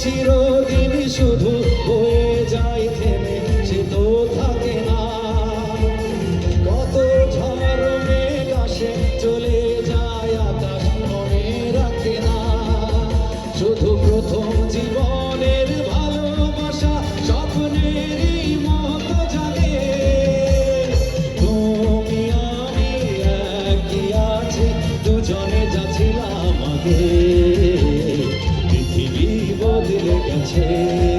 চিরদিন শুধু 的一个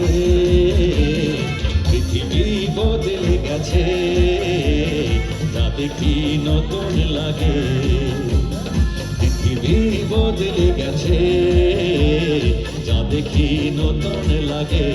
কাঁদে পৃথিবী বদলে গেছে তাতে কি নতুন লাগে? পৃথিবী বদলে গেছে যা দেখি নতুন লাগে?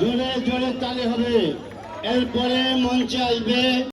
জোরে জোরে তালে হবে। এরপরে মঞ্চে আসবে